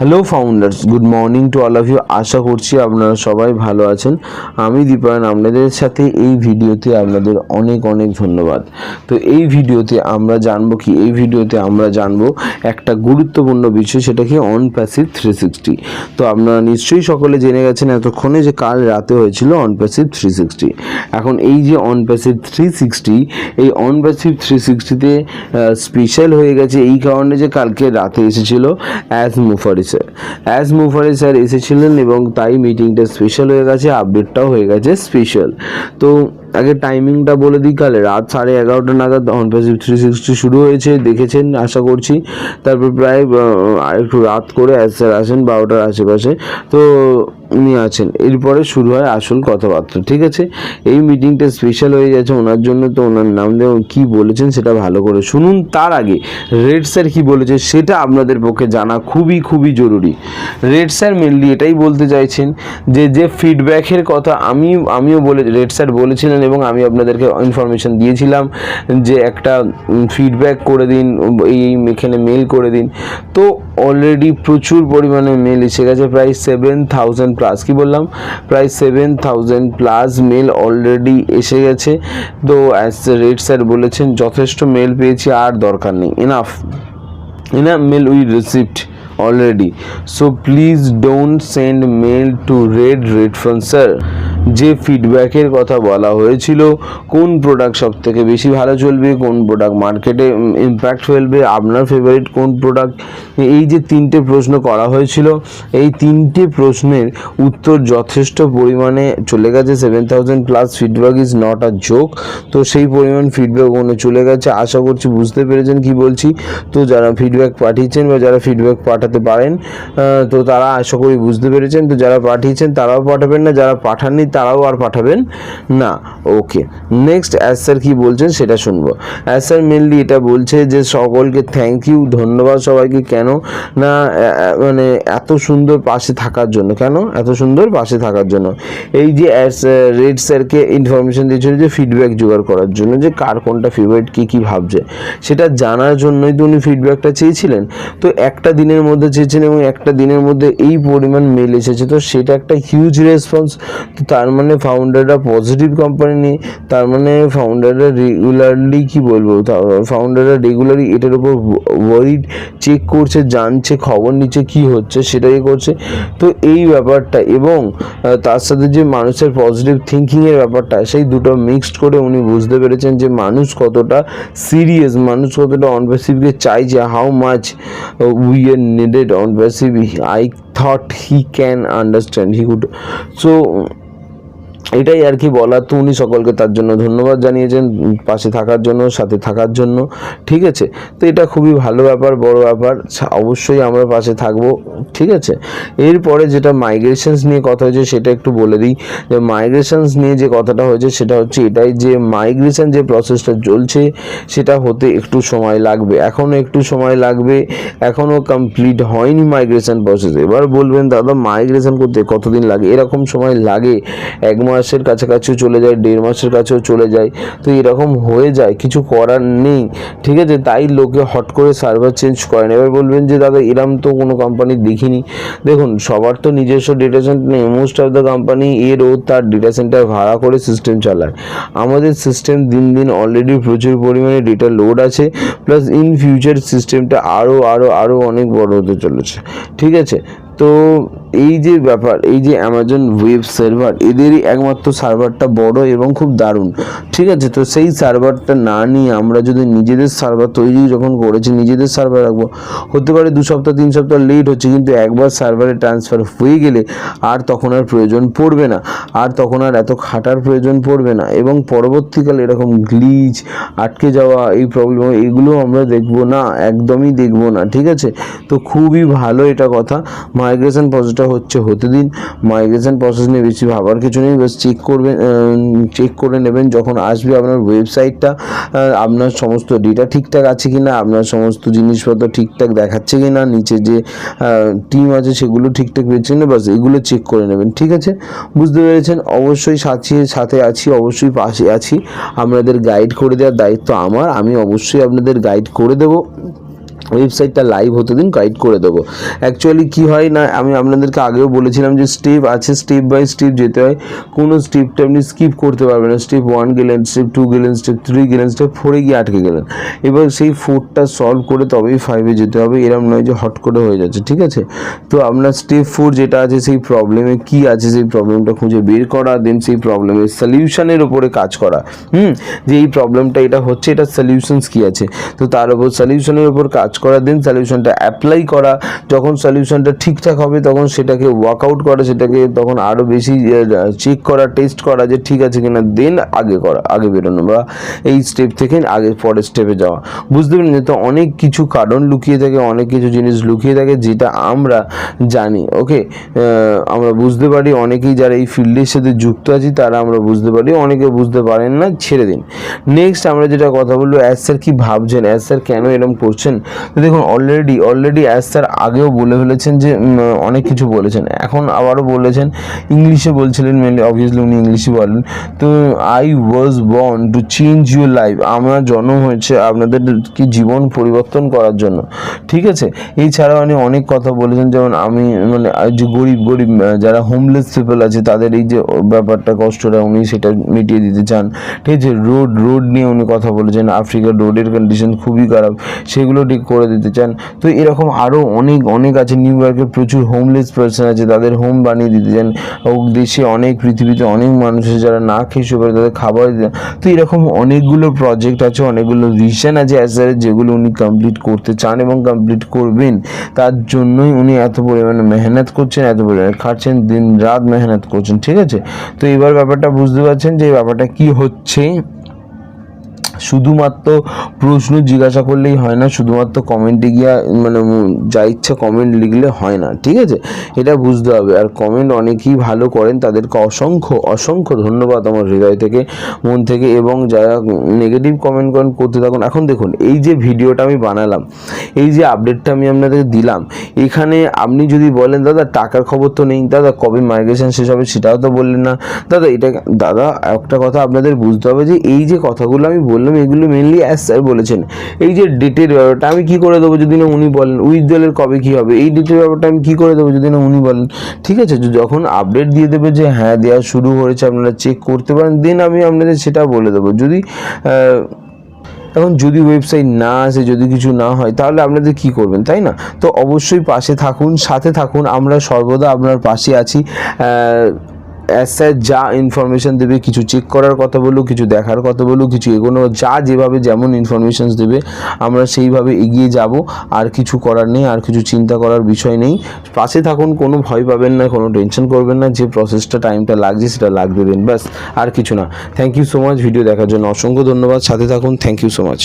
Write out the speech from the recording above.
Hello founders good morning to all of you আশা করছি আপনারা সবাই ভালো আছেন। আমি দীপায়ন। আপনাদের সাথে এই ভিডিওতে আপনাদের অনেক অনেক ধন্যবাদ। তো এই ভিডিওতে আমরা জানব কি? এই ভিডিওতে আমরা জানব একটা গুরুত্বপূর্ণ বিষয়, সেটা কি? অন প্যাসিভ থ্রি সিক্সটি তো আপনারা নিশ্চয়ই সকলে জেনে গেছেন এতক্ষণে যে কাল রাতে হয়েছিল অন প্যাসিভ থ্রি সিক্সটি এখন এই যে অন প্যাসিভ থ্রি সিক্সটি এই অন প্যাসিভ থ্রি সিক্সটিতে স্পেশাল হয়ে গেছে। এই কারণে যে কালকে রাতে এসেছিল Ash Mufareh sir Ash Mufareh sir এসেছিলেন এবং তাই মিটিংটা স্পেশাল হয়ে গেছে আপডেটটাও হয়ে গেছে স্পেশাল তো আগে টাইমিংটা বলে দিই, কালে রাত সাড়ে এগারোটা নাগাদ অন থ্রি সিক্সটি শুরু হয়েছে, দেখেছেন, আশা করছি। তারপর প্রায় একটু রাত করে অ্যাজ স্যার আসেন বারোটার আশেপাশে। তো উনি আছেন। এরপরে শুরু হয় আসল কথাবার্তা, ঠিক আছে? এই মিটিংটা স্পেশাল হয়ে যাচ্ছে ওনার জন্য, তো ওনার নাম দিয়ে কী বলেছেন সেটা ভালো করে শুনুন। তার আগে রেড স্যার কী বলেছে সেটা আপনাদের পক্ষে জানা খুবই খুবই জরুরি। রেড স্যার মেনলি এটাই বলতে চাইছেন যে যে ফিডব্যাকের কথা আমি, আমিও বলে, রেড স্যার বলেছিলেন এবং আমি আপনাদেরকে ইনফরমেশন দিয়েছিলাম যে একটা ফিডব্যাক করে দিন, এই এখানে মেল করে দিন। তো অলরেডি প্রচুর পরিমাণে মেল এসে গেছে, প্রায় সেভেন থাউজেন্ড প্লাস কি বললাম প্রায় seven thousand plus mail already এসে গেছে। তো অ্যাজ রেড স্যার বলেছেন, যথেষ্ট মেল পেয়েছি, আর দরকার নেই। Enough enough mail we received already so please don't send mail to red red from sir যে ফিডব্যাকের কথা বলা হয়েছিল, কোন প্রোডাক্ট সব থেকে বেশি ভালো চলবে, কোন প্রোডাক্ট মার্কেটে ইম্প্যাক্ট ফেলবে, আপনার ফেভারিট কোন প্রোডাক্ট এই যে তিনটে প্রশ্ন করা হয়েছিল, এই তিনটে প্রশ্নের উত্তর যথেষ্ট পরিমাণে চলে গেছে। Seven thousand plus feedback is not a joke তো সেই পরিমাণ ফিডব্যাক ওখানে চলে গেছে। আশা করছি বুঝতে পেরেছেন কি বলছি। তো যারা ফিডব্যাক পাঠিয়েছেন বা যারা ফিডব্যাক পাঠাতে পারেন তো তারা আশা করি বুঝতে পেরেছেন। তো যারা পাঠিয়েছেন তারাও পাঠাবেন না। যারা পাঠাননি তারাও আর পাঠাবেন? না, ওকে। নেক্সট অ্যাজ স্যার কী বলছেন সেটা শুনব। অ্যাজ স্যার মেনলি এটা বলছে যে সকলকে থ্যাংক ইউ ধন্যবাদ সবাইকে। কেন? না মানে এত সুন্দর পাশে থাকার জন্য। কেন? এত সুন্দর পাশে থাকার জন্য। এই যে রেড স্যারকে ইনফরমেশন দিয়েছিল যে ফিডব্যাক জোগাড় করার জন্য, যে কার কোনটা ফেভারিট কী কী ভাবছে। সেটা জানার জন্যই তো উনি ফিডব্যাকটা চেয়েছিলেন। তো একটা দিনের মধ্যে চেয়েছেন এবং একটা দিনের মধ্যে এই পরিমাণ মেল এসেছে। তো সেটা একটা হিউজ রেসপন্স তো তার মানে ফাউন্ডাররা পজিটিভ কোম্পানি তার মানে ফাউন্ডাররা রেগুলারলি কি বলব ফাউন্ডাররা রেগুলারলি এটার উপর ওয়ারিড চেক করছে, জানছে, খবর নিচ্ছে কি হচ্ছে, সেটাই করছে। তো এই ব্যাপারটা এবং তার সাথে যে মানুষের পজিটিভ থিঙ্কিংয়ের ব্যাপারটা, সেই দুটো মিক্সড করে উনি বুঝতে পেরেছেন যে মানুষ কতটা সিরিয়াস মানুষ কতটা অনপ্যাসিভকে চাইছে how much we are needed OnPassive I thought he can understand he could so এটাই আর কি বলার। তো উনি সকলকে তার জন্য ধন্যবাদ জানিয়েছেন, পাশে থাকার জন্য, সাথে থাকার জন্য। ঠিক আছে? তো এটা খুবই ভালো ব্যাপার, বড় ব্যাপার। অবশ্যই আমরা পাশে থাকব। ঠিক আছে? এরপরে যেটা মাইগ্রেশনস নিয়ে কথা হয়েছে, সেটা একটু বলে দিই। যে মাইগ্রেশনস নিয়ে যে কথাটা হয়েছে, সেটা হচ্ছে এটাই যে মাইগ্রেশন যে প্রসেসটা চলছে, সেটা হতে একটু সময় লাগবে। এখনও একটু সময় লাগবে। এখনও কমপ্লিট হয়নি মাইগ্রেশন প্রসেস এবার বলবেন, দাদা মাইগ্রেশন করতে কতদিন লাগে? এরকম সময় লাগে। এক মাসের কাছাকাছিও চলে যায়, দেড় মাসের কাছেও চলে যায়। তো এরকম হয়ে যায়, কিছু করার নেই। ঠিক আছে? তাই লোকে হট করে সার্ভার চেঞ্জ করেন এবার বলবেন যে, দাদা, এরম তো কোনো কোম্পানি দেখিনি। দেখুন, সবার তো নিজস্ব ডেটা সেন্টার নেই। মোস্ট অফ দ্য কোম্পানি এর ও তার ডেটা সেন্টার ভাড়া করে সিস্টেম চালায়। আমাদের সিস্টেম দিন দিন অলরেডি প্রচুর পরিমাণে ডেটা লোড আছে। প্লাস ইন ফিউচার সিস্টেমটা আরও আরও আরও অনেক বড় হতে চলেছে। ঠিক আছে? তো এই যে ব্যাপার, এই যে অ্যামাজন ওয়েব সার্ভার এদেরই একমাত্র সার্ভারটা বড় এবং খুব দারুণ, ঠিক আছে? তো সেই সার্ভারটা না নিয়ে আমরা যদি নিজেদের সার্ভার তৈরি যখন করেছি, নিজেদের সার্ভার রাখব, হতে পারে দু সপ্তাহ, তিন সপ্তাহ লেট হচ্ছে, কিন্তু একবার সার্ভারে ট্রান্সফার হয়ে গেলে আর তখন আর প্রয়োজন পড়বে না, আর তখন আর এত খাটার প্রয়োজন পড়বে না এবং পরবর্তীকালে এরকম গ্লিচ আটকে যাওয়া, এই প্রবলেম এগুলো আমরা দেখব না, একদমই দেখব না, ঠিক আছে? তো খুবই ভালো এটা কথা মাইগ্রেশন প্রসেসটা হচ্ছে হতে দিন মাইগ্রেশন প্রসেস নিয়ে বেশি ভাবার কিছু নেই। বেশ চেক করবেন চেক করে নেবেন যখন আসবে আপনার ওয়েবসাইটটা আপনার সমস্ত ডেটা ঠিকঠাক আছে কি না আপনার সমস্ত জিনিসপত্র ঠিকঠাক দেখাচ্ছে কি না নিচে যে টিম আছে সেগুলো ঠিকঠাক পেয়েছে না বাস এগুলো চেক করে নেবেন, ঠিক আছে? বুঝতে পেরেছেন? অবশ্যই সাথে সাথে আছি, অবশ্যই পাশে আছি। আপনাদের গাইড করে দেওয়ার দায়িত্ব আমার, আমি অবশ্যই আপনাদের গাইড করে দেবো। ওয়েবসাইটটা লাইভ হতে দিন গাইড করে দেবো। অ্যাকচুয়ালি কি হয় না, আমি আপনাদেরকে আগেও বলেছিলাম যে স্টেপ আছে স্টেপ বাই স্টেপ যেতে হয়। কোনো স্টেপটা আপনি স্কিপ করতে পারবেন না। স্টেপ ওয়ান গেলেন স্টেপ টু গেলেন স্টেপ থ্রি গেলেন স্টেপ ফোরে গিয়ে আটকে গেলেন। এবার সেই ফোরটা সলভ করে তবেই ফাইভে যেতে হবে। এরম নয় যে হট করে হয়ে যাচ্ছে, ঠিক আছে? তো আপনার স্টেপ ফোর যেটা আছে, সেই প্রবলেমে কি আছে, সেই প্রবলেমটা খুঁজে বের করা দেন সেই প্রবলেমের সলিউশনের ওপরে কাজ করা। হুম? যে এই প্রবলেমটা এটা হচ্ছে এটা সলিউশনস কি আছে? তো তার উপর সলিউশনের উপর কাজ করা দেন সলিউশনটা অ্যাপ্লাই করা, যখন সলিউশনটা ঠিকঠাক হবে, তখন সেটাকে ওয়ার্কআউট করা, সেটাকে তখন আরও বেশি চেক করা টেস্ট করা যে ঠিক আছে কিনা দেন আগে করা, আগে বেরোনো বা এই স্টেপ থেকে আগে পরের স্টেপে যাওয়া। বুঝতে পারেন যে তো অনেক কিছু কারণ লুকিয়ে থাকে, অনেক কিছু জিনিস লুকিয়ে থাকে যেটা আমরা জানি ওকে আমরা বুঝতে পারি, অনেকেই যারা এই ফিল্ডের সাথে যুক্ত আছি, তারা আমরা বুঝতে পারি, অনেকে বুঝতে পারেন না, ছেড়ে দিন। নেক্সট আমরা যেটা কথা বলব অ্যাজ স্যার কী ভাবছেন? অ্যাজ স্যার কেন এরকম করছেন? তো দেখুন অলরেডি অলরেডি অ্যাজ স্যার আগেও বলে ফেলেছেন যে অনেক কিছু বলেছেন। এখন আবারও বলেছেন, ইংলিশে বলছিলেন মেনলি অবভিয়াসলি উনি ইংলিশে বলেন। তো I was born to change your life আমার জন্ম হয়েছে আপনাদের কি জীবন পরিবর্তন করার জন্য। ঠিক আছে? এছাড়াও উনি অনেক কথা বলেছেন, যেমন আমি মানে যে গরিব গরিব যারা হোমলেস পিপল আছে, তাদের এই যে ব্যাপারটা, কষ্টটা উনি সেটা মিটিয়ে দিতে চান। ঠিক আছে? রোড রোড নিয়ে উনি কথা বলেছেন। আফ্রিকার রোডের কন্ডিশন খুবই খারাপ। সেগুলো ঠিক করে দিতে চান। তো এরকম আরও অনেক অনেক আছে। নিউ ইয়র্কে প্রচুর হোমলেস পার্সন আছে, তাদের হোম বানিয়ে দিতে চান। দেশে অনেক, পৃথিবীতে অনেক মানুষ আছে যারা না খেয়ে শুয়ে পড়ে, তাদের খাবার দিতে তো এরকম অনেকগুলো প্রজেক্ট আছে, অনেকগুলো ভিশন আছে অ্যাসারে যেগুলো উনি কমপ্লিট করতে চান এবং কমপ্লিট করবেন। তার জন্যই উনি এত পরিমাণে মেহনত করছেন, এত পরিমাণে খাচ্ছেন দিন রাত মেহনত করছেন, ঠিক আছে? তো এবার ব্যাপারটা বুঝতে পারছেন যে ব্যাপারটা কি হচ্ছে? শুধুমাত্র প্রশ্ন জিজ্ঞাসা করলেই হয় না, শুধুমাত্র কমেন্টে গিয়া মানে যা ইচ্ছা কমেন্ট লিখলে হয় না, ঠিক আছে? এটা বুঝতে হবে। আর কমেন্ট অনেকেই ভালো করেন, তাদেরকে অসংখ্য অসংখ্য ধন্যবাদ আমার হৃদয় থেকে, মন থেকে, এবং যারা নেগেটিভ কমেন্ট করেন, করতে থাকুন। এখন দেখুন, এই যে ভিডিওটা আমি বানালাম, এই যে আপডেটটা আমি আপনাদের দিলাম, এখানে আপনি যদি বলেন, দাদা, টাকার খবর তো নেই, দাদা, কবে মাইগ্রেশন শেষ হবে সেটাও তো বললেন না। দাদা, এটা, দাদা, একটা কথা আপনাদের বুঝতে হবে যে, এই যে কথাগুলো আমি বললাম এগুলো মেনলি অ্যাজ স্যার বলেছেন। এই যে ডেটের ব্যাপারটা আমি কি করে দেবো যদি না উনি বলেন? উইথড্রলের কবে কি হবে? এই ডেটের ব্যাপারটা আমি কি করে দেবো যদি না উনি বলেন? ঠিক আছে যখন আপডেট দিয়ে দেবে যে হ্যাঁ দেওয়া শুরু হয়েছে, আপনারা চেক করতে পারেন দেন আমি আপনাদের সেটা বলে দেবো। যদি এখন যদি ওয়েবসাইট না আসে, যদি কিছু না হয়, তাহলে আপনাদের কি করবেন, তাই না? তো অবশ্যই পাশে থাকুন, সাথে থাকুন, আমরা সর্বদা আপনার পাশে আছি। অ্যাজ স্যার যা ইনফরমেশন দেবে, কিছু চেক করার কথা বলুক, কিছু দেখার কথা বলুক, কিছু এগোনো, যা যেভাবে যেমন ইনফরমেশনস দেবে, আমরা সেইভাবে এগিয়ে যাব। আর কিছু করার নেই, আর কিছু চিন্তা করার বিষয় নেই। পাশে থাকুন, কোনো ভয় পাবেন না, কোনো টেনশন করবেন না, যে প্রসেসটা টাইমটা লাগছে, সেটা লাগবে দিন ব্যাস, আর কিছু না। Thank you so much video দেখার জন্য অসংখ্য ধন্যবাদ। সাথে থাকুন থ্যাংক ইউ সো মাচ